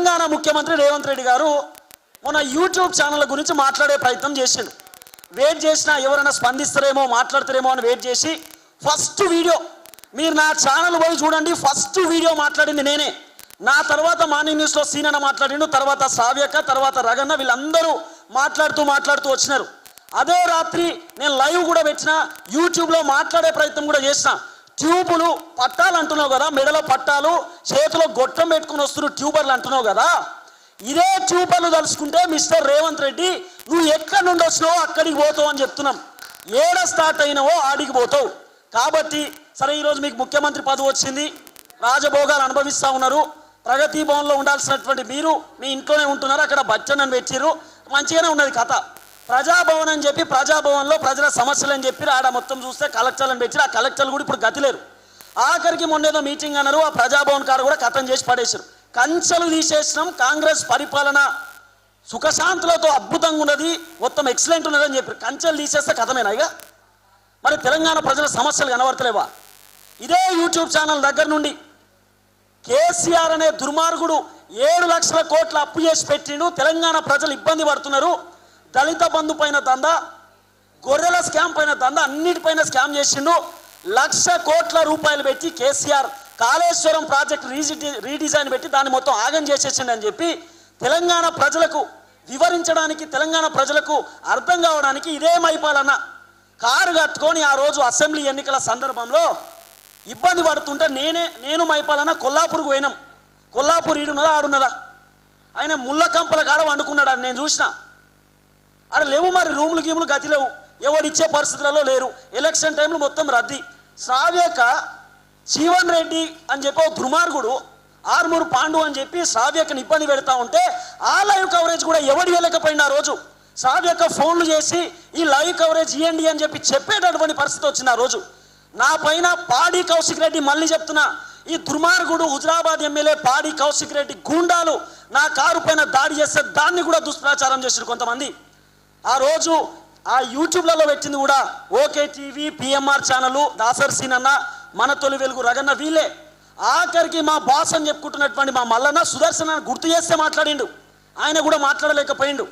తెలంగాణ ముఖ్యమంత్రి రేవంత్ రెడ్డి గారు మన యూట్యూబ్ ఛానల్ గురించి మాట్లాడే ప్రయత్నం చేసిండు. వెయిట్ చేసినా ఎవరైనా స్పందిస్తారేమో మాట్లాడతారేమో అని వెయిట్ చేసి ఫస్ట్ వీడియో మీరు నా ఛానల్ పోయి చూడండి ఫస్ట్ వీడియో మాట్లాడింది నేనే. నా తర్వాత మార్నింగ్ న్యూస్లో సీనన్న మాట్లాడిండు తర్వాత సావ్యక తర్వాత రగన్న వీళ్ళందరూ మాట్లాడుతూ మాట్లాడుతూ వచ్చినారు. అదే రాత్రి నేను లైవ్ కూడా పెట్టిన యూట్యూబ్లో మాట్లాడే ప్రయత్నం కూడా చేసిన. ట్యూబులు పట్టాలు అంటున్నావు కదా మెడలో పట్టాలు చేతిలో గొట్టం పెట్టుకుని వస్తున్న ట్యూబర్లు అంటున్నావు కదా. ఇదే ట్యూబర్లు తలుచుకుంటే మిస్టర్ రేవంత్ రెడ్డి నువ్వు ఎక్కడి నుండి వచ్చినావో అక్కడికి పోతావు అని చెప్తున్నాం. ఏడ స్టార్ట్ అయినావో ఆడికి పోతావు. కాబట్టి సరే ఈరోజు మీకు ముఖ్యమంత్రి పదవి వచ్చింది. రాజభోగాలు అనుభవిస్తూ ఉన్నారు. ప్రగతి భవన్లో ఉండాల్సినటువంటి మీరు మీ ఇంట్లోనే ఉంటున్నారు. అక్కడ బచ్చనని అని పెట్టిర్రు. మంచిగానే ఉన్నది కథ. ప్రజాభవన్ అని చెప్పి ప్రజాభవన్లో ప్రజల సమస్యలు అని చెప్పి ఆడ మొత్తం చూస్తే కలెక్టర్లను పెట్టి ఆ కలెక్టర్లు కూడా ఇప్పుడు గతి లేరు. ఆఖరికి మొన్నేదో మీటింగ్ అన్నారు ఆ ప్రజాభవన్ కాడ కూడా కథం చేసి పడేశారు కంచెలు తీసేసినాం కాంగ్రెస్ పరిపాలన సుఖశాంతులతో అద్భుతంగా ఉన్నది మొత్తం ఎక్సలెంట్ ఉన్నదని చెప్పారు. చెప్పి కంచెలు తీసేస్తే కథమేనా ఇక? మరి తెలంగాణ ప్రజల సమస్యలు కనబడతలేవా? ఇదే యూట్యూబ్ ఛానల్ దగ్గర నుండి కేసీఆర్ అనే దుర్మార్గుడు ఏడు లక్షల కోట్ల అప్పు చేసి పెట్టిండు. తెలంగాణ ప్రజలు ఇబ్బంది పడుతున్నారు. దళిత బంధు పైన దందా గొర్రెల స్కామ్ పైన దందా అన్నిటిపైన స్కామ్ చేసిండు. లక్ష కోట్ల రూపాయలు పెట్టి కేసీఆర్ కాళేశ్వరం ప్రాజెక్ట్ రీజి రీడిజైన్ పెట్టి దాన్ని మొత్తం ఆగం చేసేసిండు అని చెప్పి తెలంగాణ ప్రజలకు వివరించడానికి తెలంగాణ ప్రజలకు అర్థం కావడానికి ఇదే మైపాలన్న కారు కట్టుకొని ఆ రోజు అసెంబ్లీ ఎన్నికల సందర్భంలో ఇబ్బంది పడుతుంటే నేనే నేను మైపాలన్న కొల్లాపూర్కు పోయినాం. కొల్లాపూర్ ఈడున్నదా ఆడున్నదా ఆయన ముళ్ళ కంపల కాడ వండుకున్నాడు నేను చూసిన. అక్కడ లేవు మరి రూములు గీములు గతి లేవు ఎవరు ఇచ్చే పరిస్థితులలో లేరు. ఎలక్షన్ టైంలో మొత్తం రద్దీ. శ్రావ్యక జీవన్ రెడ్డి అని చెప్పి ఒక దుర్మార్గుడు ఆర్మూరు పాండు అని చెప్పి శ్రావ్యకని ఇబ్బంది పెడతా ఉంటే ఆ లైవ్ కవరేజ్ కూడా ఎవడు వెళ్ళకపోయినా ఆ రోజు. శ్రావ్యక ఫోన్లు చేసి ఈ లైవ్ కవరేజ్ ఇవ్వండి అని చెప్పి చెప్పేటటువంటి పరిస్థితి వచ్చింది ఆ రోజు. నా పైన పాడి కౌశిక్ రెడ్డి మళ్ళీ చెప్తున్నా ఈ దుర్మార్గుడు హుజరాబాద్ ఎమ్మెల్యే పాడి కౌశిక్ రెడ్డి గూండాలు నా కారు పైన దాడి చేస్తే దాన్ని కూడా దుష్ప్రచారం చేశారు కొంతమంది. ఆ రోజు ఆ యూట్యూబ్లలో పెట్టింది కూడా ఓకే టీవీ పిఎంఆర్ ఛానల్ దాసర్ సీన్ అన్న మన తొలి వెలుగు రగన్న వీలే ఆఖరికి మా బాస్ అని చెప్పుకుంటున్నటువంటి మా మల్లన్న సుదర్శన గుర్తు చేస్తే మాట్లాడిండు. ఆయన కూడా మాట్లాడలేకపోయిండు.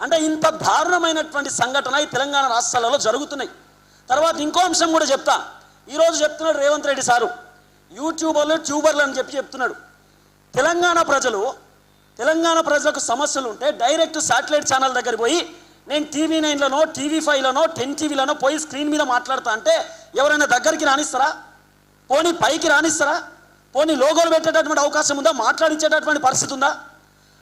అంటే ఇంత దారుణమైనటువంటి సంఘటన ఈ తెలంగాణ రాష్ట్రాలలో జరుగుతున్నాయి. తర్వాత ఇంకో అంశం కూడా చెప్తా. ఈరోజు చెప్తున్నాడు రేవంత్ రెడ్డి సారు. యూట్యూబర్లు ట్యూబర్లు అని చెప్పి చెప్తున్నాడు. తెలంగాణ ప్రజలు తెలంగాణ ప్రజలకు సమస్యలు ఉంటే డైరెక్ట్ శాటిలైట్ ఛానల్ దగ్గర పోయి నేను టీవీ నైన్లోనో టీవీ ఫైవ్లోనో టెన్ టీవీలోనో పోయి స్క్రీన్ మీద మాట్లాడతా అంటే ఎవరైనా దగ్గరికి రానిస్తారా? పోనీ పైకి రానిస్తారా? పోనీ లోగోలు పెట్టేటటువంటి అవకాశం ఉందా? మాట్లాడించేటటువంటి పరిస్థితి ఉందా?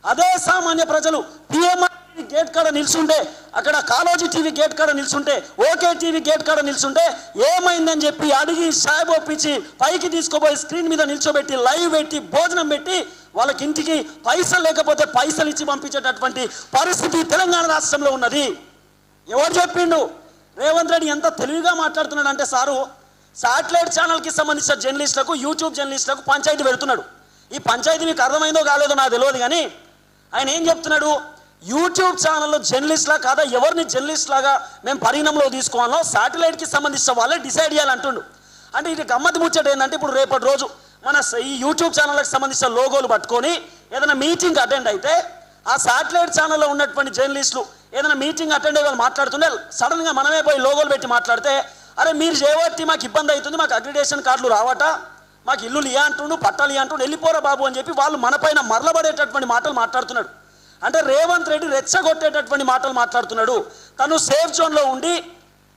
అదే సామాన్య ప్రజలు పిఎంఆర్ గేట్ కాడ నిల్చుంటే అక్కడ కాలోజీ టీవీ గేట్ కాడ నిల్చుంటే ఓకే టీవీ గేట్ కాడ నిల్చుంటే ఏమైందని చెప్పి అడిగి సాబ్ ఒప్పించి పైకి తీసుకుపోయి స్క్రీన్ మీద నిల్చోబెట్టి లైవ్ పెట్టి భోజనం పెట్టి వాళ్ళకి ఇంటికి పైసలు లేకపోతే పైసలు ఇచ్చి పంపించేటటువంటి పరిస్థితి తెలంగాణ రాష్ట్రంలో ఉన్నది. ఎవరు చెప్పిండు? రేవంత్ రెడ్డి ఎంత తెలివిగా మాట్లాడుతున్నాడు అంటే సారు శాటిలైట్ ఛానల్కి సంబంధించిన జర్నలిస్టులకు యూట్యూబ్ జర్నలిస్టులకు పంచాయతీ పెడుతున్నాడు. ఈ పంచాయతీ మీకు అర్థమైందో కాలేదో నాకు తెలియదు కానీ ఆయన ఏం చెప్తున్నాడు? యూట్యూబ్ ఛానల్లో జర్నలిస్ట్లా కాదా? ఎవరిని జర్నలిస్ట్ లాగా మేము పరిగణంలో తీసుకోవాలో శాటిలైట్కి సంబంధించిన వాళ్ళే డిసైడ్ చేయాలంటుండు అంటే ఇది గమ్మతి ముచ్చట ఏంటంటే ఇప్పుడు రేపటి రోజు మన ఈ యూట్యూబ్ ఛానల్కి సంబంధించిన లోగోలు పట్టుకొని ఏదైనా మీటింగ్ అటెండ్ అయితే ఆ శాటిలైట్ ఛానల్లో ఉన్నటువంటి జర్నలిస్టులు ఏదైనా మీటింగ్ అటెండ్ అయ్యి వాళ్ళు మాట్లాడుతుంటే సడన్గా మనమే పోయి లోగోలు పెట్టి మాట్లాడితే అరే మీరు చేయబట్టి మాకు ఇబ్బంది అవుతుంది మాకు అగ్రిడేషన్ కార్డులు రావట మాకు ఇల్లులు ఇయా అంటుండు పట్టాలు ఇయ్య అంటుండు వెళ్ళిపోరా బాబు అని చెప్పి వాళ్ళు మనపైన మరలబడేటటువంటి మాటలు మాట్లాడుతున్నాడు. అంటే రేవంత్ రెడ్డి రెచ్చగొట్టేటటువంటి మాటలు మాట్లాడుతున్నాడు. తను సేఫ్ జోన్లో ఉండి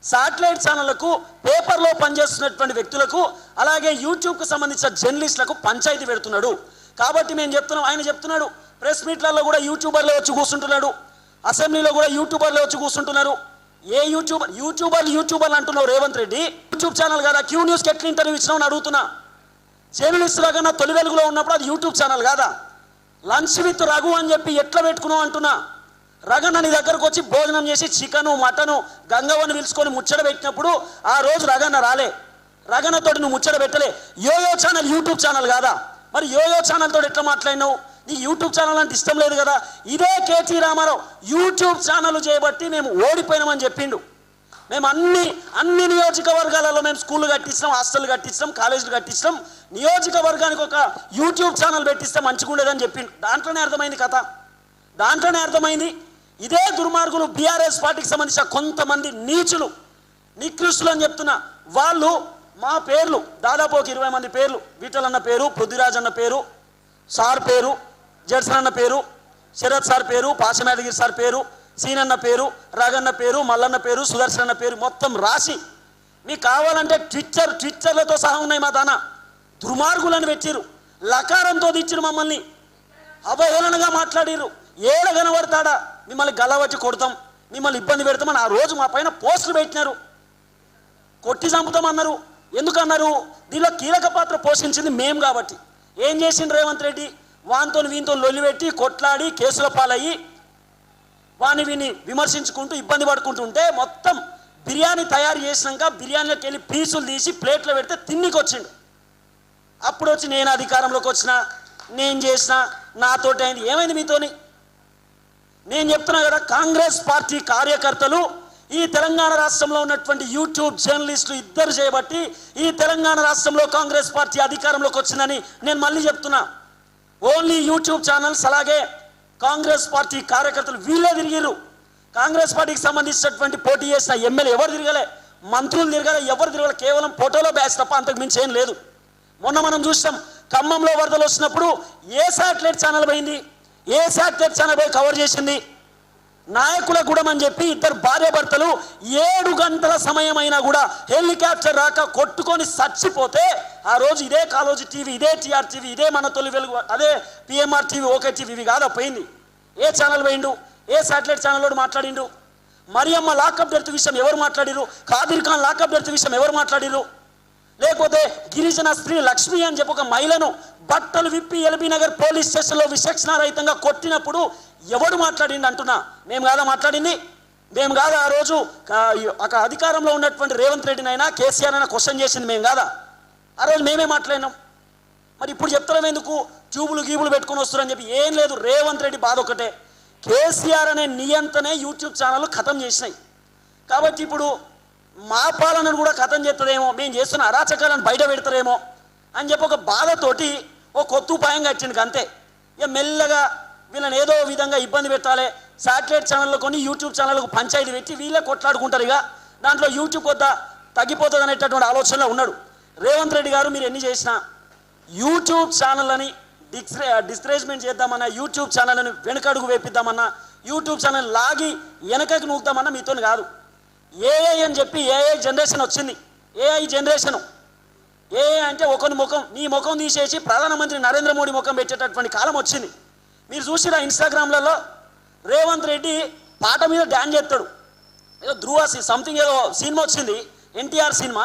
శాటిలైట్ ఛానళ్ళకు పేపర్లో పనిచేస్తున్నటువంటి వ్యక్తులకు అలాగే యూట్యూబ్కి సంబంధించిన జర్నలిస్టులకు పంచాయతీ పెడుతున్నాడు. కాబట్టి మేము చెప్తున్నాం ఆయన చెప్తున్నాడు. ప్రెస్ మీట్లలో కూడా యూట్యూబర్లే వచ్చి కూర్చుంటున్నాడు. అసెంబ్లీలో కూడా యూట్యూబర్లే వచ్చి కూర్చుంటున్నారు. ఏ యూట్యూబర్ యూట్యూబర్లు యూట్యూబర్లు అంటున్నావు రేవంత్ రెడ్డి? యూట్యూబ్ ఛానల్ కదా? క్యూ న్యూస్కి ఎట్లా ఇంటర్వ్యూ ఇచ్చినావు అని అడుగుతున్నా. జర్నలిస్టుల కన్నా తొలి వెలుగులో ఉన్నప్పుడు అది యూట్యూబ్ ఛానల్ కాదా? లంచ్ విత్ రఘు అని చెప్పి ఎట్లా పెట్టుకున్నావు అంటున్నా? రగన్న నీ దగ్గరకు వచ్చి భోజనం చేసి చికెను మటను గంగవ్వను పిలుచుకొని ముచ్చట పెట్టినప్పుడు ఆ రోజు రగన్న రాలే. రగన్నతోటి నువ్వు ముచ్చట పెట్టలే. యోయో ఛానల్ యూట్యూబ్ ఛానల్ కాదా? మరి యోయో ఛానల్ తోటి ఎట్లా మాట్లాడినావు? నీ యూట్యూబ్ ఛానల్ అంటే ఇష్టం లేదు కదా? ఇదే కేటీ రామారావు యూట్యూబ్ ఛానల్ చేయబట్టి మేము ఓడిపోయినామని చెప్పిండు. మేము అన్ని అన్ని నియోజకవర్గాలలో మేము స్కూళ్ళు కట్టించినాం హాస్టల్ కట్టించినాం కాలేజీలు కట్టించినాం. నియోజకవర్గానికి ఒక యూట్యూబ్ ఛానల్ పెట్టిస్తే మంచిగా ఉండేదని చెప్పిండు. దాంట్లోనే అర్థమైంది కథ. దాంట్లోనే అర్థమైంది ఇదే దుర్మార్గులు బీఆర్ఎస్ పార్టీకి సంబంధించిన కొంతమంది నీచులు నికృష్టులు అని చెప్తున్నా వాళ్ళు మా పేర్లు దాదాపు ఒక ఇరవై మంది పేర్లు. వీటల్ అన్న పేరు పృథ్వీరాజ్ అన్న పేరు సార్ పేరు జడ్సన్ అన్న పేరు శరత్ సార్ పేరు పాశమేదగిరి సార్ పేరు సీనన్న పేరు రగన్న పేరు మల్లన్న పేరు సుదర్శన్ అన్న పేరు మొత్తం రాసి మీకు కావాలంటే ట్విట్టర్ ట్విట్టర్లతో సహా ఉన్నాయి మా దాన. దుర్మార్గులను పెట్టిరు లకారంతో తెచ్చిరు మమ్మల్ని. అవహేళనగా మాట్లాడిర్రు. ఏడ కనబడతాడా? మిమ్మల్ని గలవచ్చి కొడతాం మిమ్మల్ని ఇబ్బంది పెడతామని ఆ రోజు మా పైన పోస్టులు పెట్టినారు. కొట్టి చంపుతామన్నారు. ఎందుకన్నారు? దీనిలో కీలక పాత్ర పోషించింది మేము కాబట్టి. ఏం చేసిండు రేవంత్ రెడ్డి? వాంతోని వీనితో లొల్లి పెట్టి కొట్లాడి కేసుల పాలయ్యి వాని విని విమర్శించుకుంటూ ఇబ్బంది పడుకుంటుంటే మొత్తం బిర్యానీ తయారు చేసినాక బిర్యానీలోకి వెళ్ళి పీసులు తీసి ప్లేట్లో పెడితే తిన్నికి వచ్చిండు అప్పుడు వచ్చి నేను అధికారంలోకి వచ్చిన నేను చేసిన నాతోటి అయింది. ఏమైంది మీతోని? నేను చెప్తున్నా కదా కాంగ్రెస్ పార్టీ కార్యకర్తలు ఈ తెలంగాణ రాష్ట్రంలో ఉన్నటువంటి యూట్యూబ్ జర్నలిస్టులు ఇద్దరు చేయబట్టి ఈ తెలంగాణ రాష్ట్రంలో కాంగ్రెస్ పార్టీ అధికారంలోకి వచ్చిందని నేను మళ్ళీ చెప్తున్నా. ఓన్లీ యూట్యూబ్ ఛానల్స్ అలాగే కాంగ్రెస్ పార్టీ కార్యకర్తలు వీళ్ళే తిరిగిరు కాంగ్రెస్ పార్టీకి సంబంధించినటువంటి పోటీ చేసిన ఎమ్మెల్యే ఎవరు తిరగలే? మంత్రులు తిరగలే ఎవరు తిరగలే? కేవలం ఫోటోలో బ్యాచ్ తప్ప అంతకు మించి ఏం లేదు. మొన్న మనం చూసాం ఖమ్మంలో వరదలు వచ్చినప్పుడు ఏ శాటిలైట్ ఛానల్ పోయింది? ఏ శాటిలైట్ ఛానల్ పోయి కవర్ చేసింది? నాయకుల గుడం అని చెప్పి ఇద్దరు భార్యాభర్తలు ఏడు గంటల సమయమైనా కూడా హెలికాప్టర్ రాక కొట్టుకొని చచ్చిపోతే ఆ రోజు ఇదే కాలోజీ టీవీ ఇదే టీఆర్ టీవీ ఇదే మన తొలి వెలుగు అదే పిఎంఆర్ టీవీ ఓకే టీవీ ఇవి కాదా పోయింది. ఏ ఛానల్ పోయిండు? ఏ శాటిలైట్ ఛానల్లో మాట్లాడిండు? మరియమ్మ లాకప్ డెత్ విషయం ఎవరు మాట్లాడిరు ఖాదిర్ ఖాన్ లాకప్ డెత్ విషయం ఎవరు మాట్లాడిరు లేకపోతే గిరిజన స్త్రీ లక్ష్మి అని చెప్పి ఒక మహిళను బట్టలు విప్పి ఎల్బీ నగర్ పోలీస్ స్టేషన్లో విచక్షణారహితంగా కొట్టినప్పుడు ఎవడు మాట్లాడింది అంటున్నా? మేము కాదా మాట్లాడింది? మేము కాదా ఆ రోజు? ఒక అధికారంలో ఉన్నటువంటి రేవంత్ రెడ్డినైనా కేసీఆర్ అయినా క్వశ్చన్ చేసింది మేము కాదా? ఆ రోజు మేమే మాట్లాడినాం. మరి ఇప్పుడు చెప్తాం ఎందుకు? ట్యూబులు గీబులు పెట్టుకొని వస్తున్నారని చెప్పి ఏం లేదు రేవంత్ రెడ్డి బాధ ఒకటే. కేసీఆర్ అనే నియంతనే యూట్యూబ్ ఛానల్ ఖతం చేసినాయి. కాబట్టి ఇప్పుడు మా పాలనను కూడా ఖతం చేస్తుందేమో మేము చేస్తున్న అరాచకాలను బయట పెడతారేమో అని చెప్పి ఒక బాధతోటి ఓ కొత్త ఉపాయంగా వచ్చింది అంతే. ఇక మెల్లగా వీళ్ళని ఏదో విధంగా ఇబ్బంది పెట్టాలి. శాటిలైట్ ఛానళ్ళు కొన్ని యూట్యూబ్ ఛానళ్ళకు పంచాయతీ పెట్టి వీళ్ళే కొట్లాడుకుంటారు ఇక. దాంట్లో యూట్యూబ్ కొద్ద తగ్గిపోతుంది అనేటటువంటి ఆలోచనలో ఉన్నాడు. రేవంత్ రెడ్డి గారు మీరు ఎన్ని చేసినా యూట్యూబ్ ఛానల్ అని డిస్కరేజ్మెంట్ చేద్దామన్నా యూట్యూబ్ ఛానల్ని వెనకడుగు వేపిద్దామన్నా యూట్యూబ్ ఛానల్ లాగి వెనకకి నూకుదామన్నా మీతో కాదు. ఏఐ అని చెప్పి ఏఐ జనరేషన్ వచ్చింది. ఏఐ జనరేషను ఏఐ అంటే ఒకరి ముఖం నీ ముఖం తీసేసి ప్రధానమంత్రి నరేంద్ర మోడీ ముఖం పెట్టేటటువంటి కాలం వచ్చింది. మీరు చూసిరా ఇన్స్టాగ్రామ్లలో రేవంత్ రెడ్డి పాట మీద డ్యాన్ చేస్తాడు. ఏదో ధ్రువాసి సంథింగ్ ఏదో సినిమా వచ్చింది ఎన్టీఆర్ సినిమా.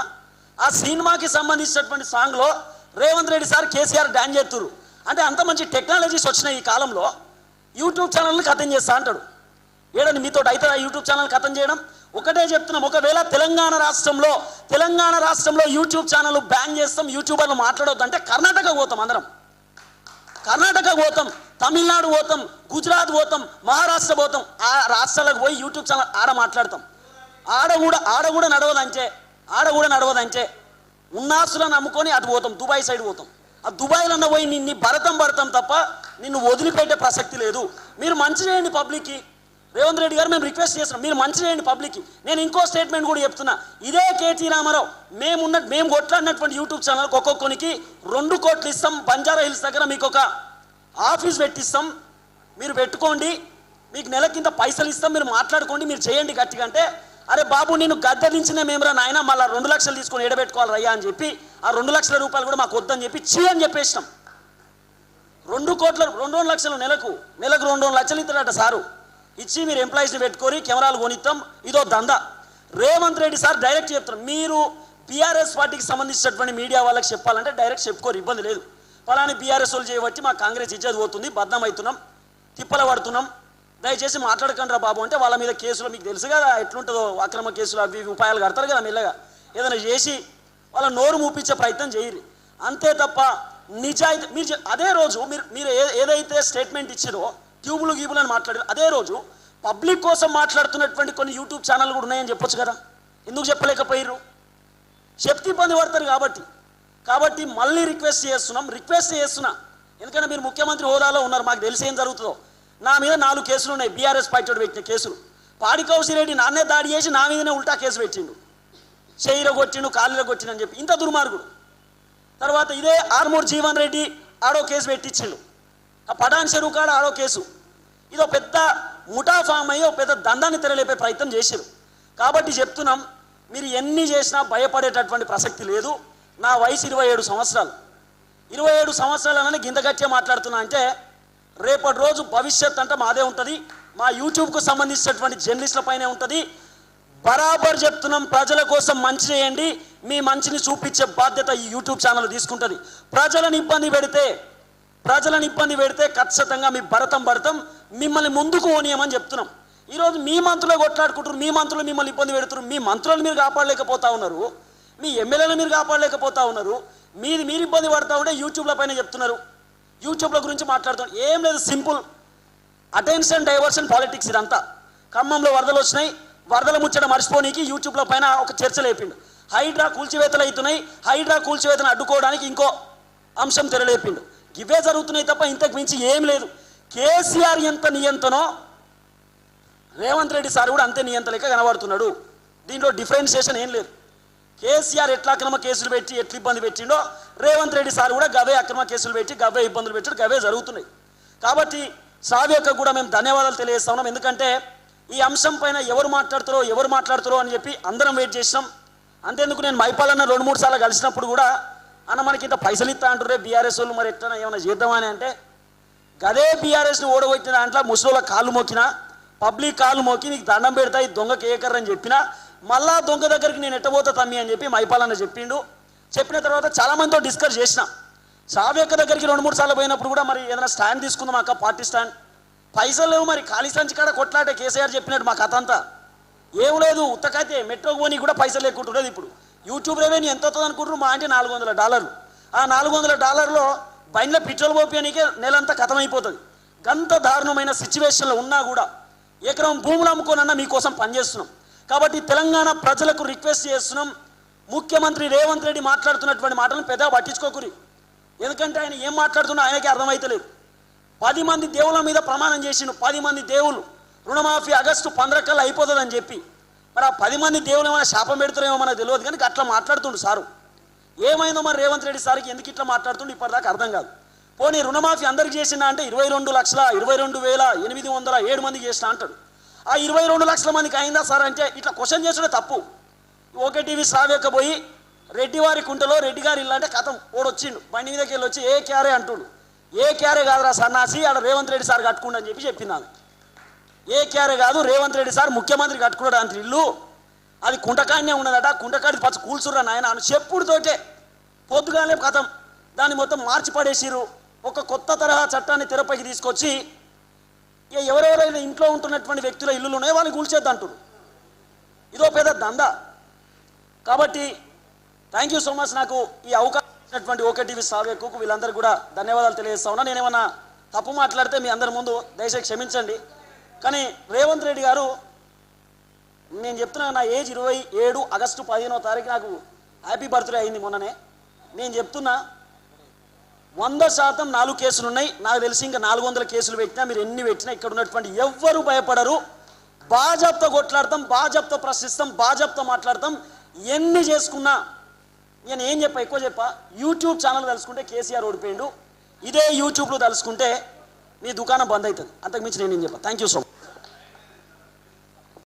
ఆ సినిమాకి సంబంధించినటువంటి సాంగ్లో రేవంత్ రెడ్డి సార్ కేసీఆర్ డ్యాన్ చేస్తున్నారు అంటే అంత మంచి టెక్నాలజీస్ వచ్చినాయి ఈ కాలంలో. యూట్యూబ్ ఛానల్ని కథం చేస్తా అంటాడు. ఏడండి మీతో అయితే యూట్యూబ్ ఛానల్ కథం చేయడం? ఒకటే చెప్తున్నాం. ఒకవేళ తెలంగాణ రాష్ట్రంలో తెలంగాణ రాష్ట్రంలో యూట్యూబ్ ఛానల్ బ్యాన్ చేస్తాం యూట్యూబర్లు మాట్లాడొద్దు అంటే కర్ణాటక పోతాం అందరం. కర్ణాటక పోతాం తమిళనాడు పోతాం గుజరాత్ పోతాం మహారాష్ట్ర పోతాం. ఆ రాష్ట్రాలకు పోయి యూట్యూబ్ ఛానల్ ఆడ మాట్లాడతాం. ఆడ కూడా ఆడ కూడా నడవదంచే ఆడ కూడా నడవదంచే ఉన్నాసులను నమ్ముకొని అటు పోతాం దుబాయ్ సైడ్ పోతాం. ఆ దుబాయ్లో పోయి నిన్ను భరతం భరతం తప్ప నిన్ను వదిలిపెట్టే ప్రసక్తి లేదు. మీరు మంచి చేయండి పబ్లిక్కి రేవంత్ రెడ్డి గారు మేము రిక్వెస్ట్ చేస్తున్నాం. మీరు మంచి చేయండి పబ్లిక్కి నేను ఇంకో స్టేట్మెంట్ కూడా చెప్తున్నా. ఇదే కేటీ రామారావు మేమున్న మేము కొట్లాడినటువంటి యూట్యూబ్ ఛానల్కి ఒక్కొక్కరికి రెండు కోట్లు ఇస్తాం. బంజారా హిల్స్ దగ్గర మీకు ఒక ఆఫీస్ పెట్టిస్తాం. మీరు పెట్టుకోండి. మీకు నెల కింద పైసలు ఇస్తాం. మీరు మాట్లాడుకోండి. మీరు చేయండి గట్టిగా అంటే అరే బాబు నేను గద్దెదించిన మేమరా నాయన? మళ్ళీ రెండు లక్షలు తీసుకొని ఎడబెట్టుకోవాలి రయ్యా అని చెప్పి ఆ రెండు లక్షల రూపాయలు కూడా మాకు వద్దని చెప్పి చీ అని చెప్పేసినాం. రెండు కోట్ల రెండు రెండు లక్షలు నెలకు. నెలకు రెండు రెండు లక్షలు ఇస్తాడట సారు. ఇచ్చి మీరు ఎంప్లాయీస్ని పెట్టుకొని కెమెరాలు కొనిస్తాం ఇదో దందా. రేవంత్ రెడ్డి సార్ డైరెక్ట్ చెప్తారు మీరు బీఆర్ఎస్ పార్టీకి సంబంధించినటువంటి మీడియా వాళ్ళకి చెప్పాలంటే డైరెక్ట్ చెప్పుకోరు ఇబ్బంది లేదు. ఫలాని బీఆర్ఎస్ వాళ్ళు చేయబట్టి మా కాంగ్రెస్ ఇచ్చేది పోతుంది బద్నాం అవుతున్నాం తిప్పల పడుతున్నాం. దయచేసి మాట్లాడకండి రా బాబు అంటే వాళ్ళ మీద కేసులు మీకు తెలుసు కదా ఎట్లుంటుందో అక్రమ కేసులు అవి ఉపాయాలు కడతారు కదా మెల్లగా. ఏదైనా చేసి వాళ్ళ నోరు మూపించే ప్రయత్నం చేయరు అంతే తప్ప నిజాయితీ మీరు అదే రోజు మీరు మీరు ఏ- ఏదైతే స్టేట్మెంట్ ఇచ్చారో ట్యూబులు గీబులు అని మాట్లాడారు. అదే రోజు పబ్లిక్ కోసం మాట్లాడుతున్నటువంటి కొన్ని యూట్యూబ్ ఛానల్ కూడా ఉన్నాయని చెప్పొచ్చు కదా. ఎందుకు చెప్పలేకపోయారు చెప్తే ఇబ్బంది పడతారు కాబట్టి. కాబట్టి మళ్ళీ రిక్వెస్ట్ చేస్తున్నాం. రిక్వెస్ట్ చేస్తున్నా. ఎందుకంటే మీరు ముఖ్యమంత్రి హోదాలో ఉన్నారు. మాకు తెలిసి ఏం జరుగుతుందో. నా మీద నాలుగు కేసులు ఉన్నాయి. బీఆర్ఎస్ పార్టీ పెట్టిన కేసులు. పాడి కౌశిరెడ్డి నాన్నే దాడి చేసి నా మీదనే ఉల్టా కేసు పెట్టిండు. చేయిలో కొట్టిండు కాలిలో కొట్టిండు అని చెప్పి. ఇంత దుర్మార్గుడు. తర్వాత ఇదే ఆర్మూర్ జీవన్ రెడ్డి ఆడో కేసు పెట్టించిండు. ఆ పడాన్ చెరువు కాడ ఆడో కేసు. ఇదో పెద్ద ముఠా ఫామ్ అయ్యి ఒక పెద్ద దందాన్ని తెరలేపే ప్రయత్నం చేశారు. కాబట్టి చెప్తున్నాం మీరు ఎన్ని చేసినా భయపడేటటువంటి ప్రసక్తి లేదు. నా వయసు ఇరవై ఏడు సంవత్సరాలు. ఇరవై ఏడు సంవత్సరాలని గింత మాట్లాడుతున్నా అంటే రేపటి రోజు భవిష్యత్ అంటే మాదే ఉంటుంది. మా యూట్యూబ్కు సంబంధించినటువంటి జర్నలిస్టుల పైనే ఉంటుంది. బరాబర్ చెప్తున్నాం ప్రజల కోసం మంచి చేయండి. మీ మంచిని చూపించే బాధ్యత ఈ యూట్యూబ్ ఛానల్ తీసుకుంటుంది. ప్రజలను ఇబ్బంది పెడితే ప్రజలను ఇబ్బంది పెడితే ఖచ్చితంగా మీ భరతం భరతం మిమ్మల్ని ముందుకు పోనీయమని చెప్తున్నాం. ఈరోజు మీ మంత్రులే కొట్లాడుకుంటారు మీ మంత్రులు మిమ్మల్ని ఇబ్బంది పెడుతున్నారు. మీ మంత్రులను మీరు కాపాడలేకపోతా ఉన్నారు. మీ ఎమ్మెల్యేలను మీరు కాపాడలేకపోతా ఉన్నారు. మీది మీరు ఇబ్బంది పడతా ఉంటే యూట్యూబ్ల పైన చెప్తున్నారు. యూట్యూబ్ల గురించి మాట్లాడుతున్నారు. ఏం లేదు సింపుల్. అటెన్షన్ డైవర్షన్ పాలిటిక్స్ ఇదంతా. ఖమ్మంలో వరదలు వచ్చినాయి. వరదల ముచ్చట మర్చిపోనీకి యూట్యూబ్ల పైన ఒక చర్చ లేపిండు. హైడ్రా కూల్చివేతలు అవుతున్నాయి. హైడ్రా కూల్చివేతను అడ్డుకోవడానికి ఇంకో అంశం తెరలేపిండు. ఇవే జరుగుతున్నాయి తప్ప ఇంతకు మించి ఏం లేదు. కేసీఆర్ ఎంత నియంతనో రేవంత్ రెడ్డి సార్ కూడా అంతే నియంత లెక్క కనబడుతున్నాడు. దీంట్లో డిఫరెన్షియేషన్ ఏం లేదు. కేసీఆర్ ఎట్లా అక్రమ కేసులు పెట్టి ఎట్లా ఇబ్బంది పెట్టిండో రేవంత్ రెడ్డి సార్ కూడా గవే అక్రమ కేసులు పెట్టి గవే ఇబ్బందులు పెట్టి గవే జరుగుతున్నాయి. కాబట్టి సావ్యకు కూడా మేము ధన్యవాదాలు తెలియజేస్తా ఉన్నాం. ఎందుకంటే ఈ అంశం పైన ఎవరు మాట్లాడుతారో ఎవరు మాట్లాడుతారో అని చెప్పి అందరం వెయిట్ చేసినాం. అంతేందుకు నేను మైపాలన్న రెండు మూడు సార్లు కలిసినప్పుడు కూడా అన్న మనకి ఇంత పైసలు ఇస్తా అంటారే బీఆర్ఎస్ వాళ్ళు మరి ఎట్లా ఏమైనా చేద్దామని అంటే గదే బీఆర్ఎస్ని ఓడగొట్టిన దాంట్లో ముసలోళ్ళ కాళ్ళు మొక్కినా పబ్లిక్ కాళ్ళు మొక్కి నీకు దండం పెడతా ఈ దొంగకి ఏకర్రని చెప్పినా మళ్ళా దొంగ దగ్గరికి నేను ఎట్టబోతా తమ్మి అని చెప్పి మైపాలన్న చెప్పిండు. చెప్పిన తర్వాత చాలామందితో డిస్కస్ చేసిన. సావ్యక్క దగ్గరికి రెండు మూడు సార్లు పోయినప్పుడు కూడా మరి ఏదైనా స్టాండ్ తీసుకుందాం అక్క పార్టీ స్టాండ్. పైసలు మరి ఖాళీ సంచి కాడ కొట్లాటే కేసీఆర్ చెప్పినట్టు మా కథ అంతా. ఏం లేదు ఉత్తకైతే మెట్రో పోనీ కూడా పైసలు లేకుంటున్నది ఇప్పుడు. యూట్యూబ్ రెవెన్యూ ఎంత అవుతుంది అనుకుంటారు మా అంటే నాలుగు వందల డాలర్లు. ఆ నాలుగు వందల డాలర్లో బండ్ల పెట్రోల్ పోపియానికే నెలంతా కథమైపోతుంది. గంత దారుణమైన సిచ్యువేషన్లో ఉన్నా కూడా ఎకరం భూములు అమ్ముకోనన్నా మీకోసం పనిచేస్తున్నాం. కాబట్టి తెలంగాణ ప్రజలకు రిక్వెస్ట్ చేస్తున్నాం. ముఖ్యమంత్రి రేవంత్ రెడ్డి మాట్లాడుతున్నటువంటి మాటలను పెద్దగా పట్టించుకోకురి. ఎందుకంటే ఆయన ఏం మాట్లాడుతున్నా ఆయనకి అర్థమైతలేదు. పది మంది దేవుళ్ళ మీద ప్రమాణం చేసిండు. పది మంది దేవుళ్ళు రుణమాఫీ ఆగస్టు పంద్రకల్లా అయిపోతుందని చెప్పి మరి ఆ పది మంది దేవులు ఏమైనా శాపం పెడుతున్నారేమో మనకు తెలియదు కానీ అట్లా మాట్లాడుతుండు సారు. ఏమైందో మరి రేవంత్ రెడ్డి సార్కి ఎందుకు ఇట్లా మాట్లాడుతుండు ఇప్పటిదాకా అర్థం కాదు. పోనీ రుణమాఫీ అందరికి చేసిన అంటే ఇరవై రెండు లక్షల ఇరవై రెండు వేల ఎనిమిది వందల ఏడు మందికి చేసిన అంటాడు. ఆ ఇరవై రెండు లక్షల మందికి అయిందా సార్ అంటే ఇట్లా క్వశ్చన్ చేసుడే తప్పు. ఓకే టీవీ సావేకపోయి రెడ్డివారి కుంటలో రెడ్డి గారి ఇల్లు అంటే కథం. ఓడొచ్చిండు బండి మీదకి వెళ్ళి వచ్చి ఏ క్యారే అంటుడు. ఏ క్యారే కాదురా సన్నాసి ఆడ రేవంత్ రెడ్డి సార్ కట్టుకుండా అని చెప్పి చెప్పింది ఏ క్యారే కాదు రేవంత్ రెడ్డి సార్ ముఖ్యమంత్రి కట్టుకున్నాడు అంత. ఇల్లు అది కుంటకాన్నే ఉన్నదట కుంటకాడి పచ్చ కూల్చుర్రా నాయన అని చెప్పుడుతోటే పొద్దుగానే కథం. దాన్ని మొత్తం మార్చి పడేసిరు ఒక కొత్త తరహా చట్టాన్ని తెరపైకి తీసుకొచ్చి ఇక ఎవరెవరైనా ఇంట్లో ఉంటున్నటువంటి వ్యక్తుల ఇల్లులు ఉన్నాయో వాళ్ళని కూల్చేద్దంటారు ఇదో పెద్ద దందా. కాబట్టి థ్యాంక్ యూ సో మచ్ నాకు ఈ అవకాశం ఇచ్చినటువంటి ఓకే టీవీ సార్కు వీళ్ళందరూ కూడా ధన్యవాదాలు తెలియజేస్తా ఉన్నా. నేనేమన్నా తప్పు మాట్లాడితే మీ అందరి ముందు దయచేసి క్షమించండి. కానీ రేవంత్ రెడ్డి గారు నేను చెప్తున్నా నా ఏజ్ ఇరవై ఏడు ఆగస్టు పదిహేనో తారీఖు నాకు హ్యాపీ బర్త్డే అయింది మొన్ననే. నేను చెప్తున్నా వంద శాతం నాలుగు కేసులు ఉన్నాయి. నాకు తెలిసి ఇంకా నాలుగు వందల కేసులు పెట్టినా మీరు ఎన్ని పెట్టినా ఇక్కడ ఉన్నటువంటి ఎవ్వరు భయపడరు. బాజాబ్తో కొట్లాడతాం బాజాబ్తో ప్రశ్నిస్తాం బాజాబ్తో మాట్లాడతాం. ఎన్ని చేసుకున్నా నేను ఏం చెప్పా ఎక్కువ చెప్పా యూట్యూబ్ ఛానల్ తలుసుకుంటే కేసీఆర్ ఓడిపోయిండు. ఇదే యూట్యూబ్లో తలుసుకుంటే మీ దుకాణం బంద్ అవుతుంది. అంతకు మించి నేను ఏం చెప్పా. Thank you so much